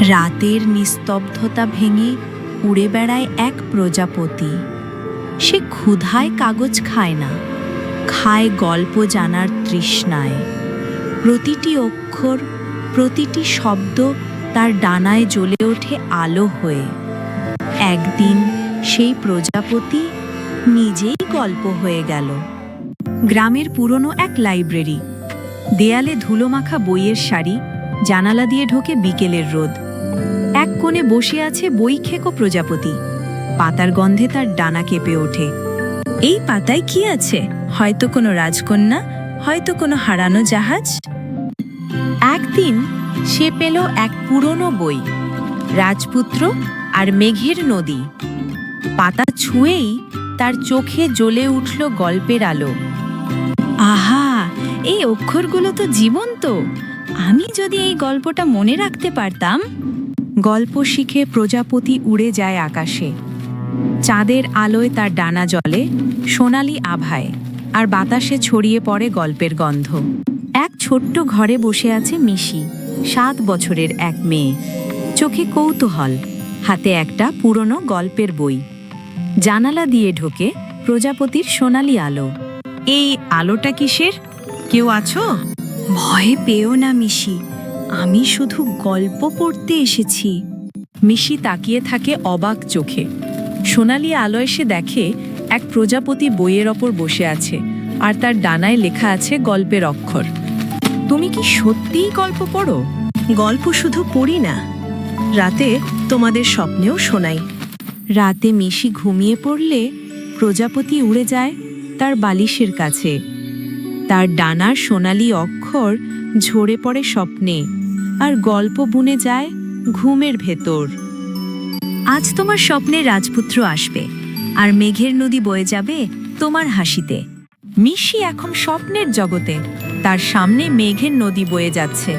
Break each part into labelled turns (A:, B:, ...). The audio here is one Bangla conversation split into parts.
A: রাতের নিস্তব্ধতা ভেঙে উড়ে বেড়ায় এক প্রজাপতি। সে ক্ষুধায় কাগজ খায় না, খায় গল্প জানার তৃষ্ণায়। প্রতিটি অক্ষর, প্রতিটি শব্দ তার ডানায় জ্বলে ওঠে আলো হয়ে। একদিন সেই প্রজাপতি নিজেই গল্প হয়ে গেল। গ্রামের পুরনো এক লাইব্রেরি। দেয়ালে ধুলোমাখা বইয়ের শাড়ি জানালা দিয়ে ঢোকে বিকেলের রোদ। কোণে বসে আছে বই খেকো প্রজাপতি। পাতার গন্ধে তার ডানা কেঁপে ওঠে। এই পাতায় কি আছে? হয়তো কোনো রাজকন্যা, হয়তো কোনো হারানো জাহাজ? একদিন সে পেল এক পুরনো বই, রাজপুত্র আর মেঘের নদী। পাতা ছুঁয়েই তার চোখে জ্বলে উঠল গল্পের আলো। আহা, এই অক্ষরগুলো তো জীবন্ত। আমি যদি এই গল্পটা মনে রাখতে পারতাম। গল্প শিখে প্রজাপতি উড়ে যায় আকাশে। চাঁদের আলোয় তার ডানা জলে সোনালি আভায়, আর বাতাসে ছড়িয়ে পড়ে গল্পের গন্ধ। এক ছোট্ট ঘরে বসে আছে মিশি, সাত বছরের এক মেয়ে। চোখে কৌতূহল, হাতে একটা পুরনো গল্পের বই। জানালা দিয়ে ঢোকে প্রজাপতির সোনালি আলো। এই আলোটা কিসের? কেউ আছো? ভয় পেও না মিশি আমি শুধু গল্প পড়তে এসেছি। মিশি তাকিয়ে থাকে অবাক চোখে। সোনালি আলো এসে দেখে এক প্রজাপতি বইয়ের ওপর বসে আছে আর তার ডানায় লেখা আছে গল্পের অক্ষর। তুমি কি সত্যিই গল্প পড়ো?
B: গল্প শুধু পড়ি না। রাতে তোমাদের স্বপ্নেও শোনাই।
A: রাতে মিশি ঘুমিয়ে পড়লে প্রজাপতি উড়ে যায় তার বালিশের কাছে। তার ডানার সোনালি অক্ষর ঝরে পড়ে স্বপ্নে। আর গল্প বুনে যায় ঘুমের ভেতর। আজ তোমার স্বপ্নে রাজপুত্র আসবে আর মেঘের নদী বয়ে যাবে তোমার হাসিতে। মিশি এখন স্বপ্নের জগতে তার সামনে মেঘের নদী বয়ে যাচ্ছে।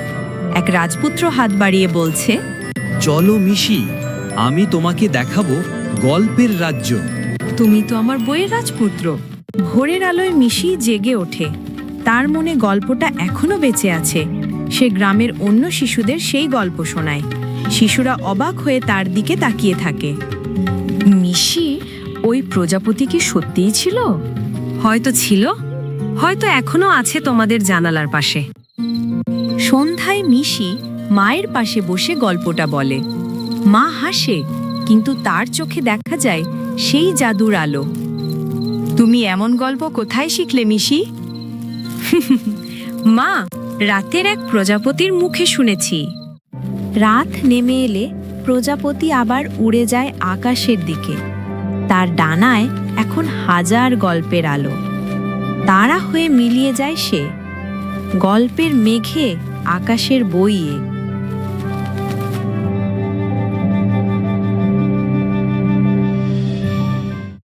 A: এক রাজপুত্র হাত বাড়িয়ে বলছে
C: চলো মিশি আমি তোমাকে দেখাবো গল্পের রাজ্য।
A: তুমি তো আমার বইয়ের রাজপুত্র। ভোরের আলোয় মিশি জেগে ওঠে। তার মনে গল্পটা এখনও বেঁচে আছে। সে গ্রামের অন্য শিশুদের সেই গল্প শোনায়। শিশুরা অবাক হয়ে তার দিকে তাকিয়ে থাকে। মিশি ওই প্রজাপতি কি সত্যিই ছিল? হয়তো ছিল। হয়তো এখনও আছে তোমাদের জানালার পাশে। সন্ধ্যায় মিশি মায়ের পাশে বসে গল্পটা বলে। মা হাসে কিন্তু তার চোখে দেখা যায় সেই জাদুর আলো। তুমি এমন গল্প কোথায় শিখলে মিশি? মা রাতের এক প্রজাপতির মুখে শুনেছি। রাত নেমে এলে প্রজাপতি আবার উড়ে যায় আকাশের দিকে। তার ডানায় এখন হাজার গল্পের আলো। তারা হয়ে মিলিয়ে যায় সে। গল্পের মেঘে আকাশের বইয়ে।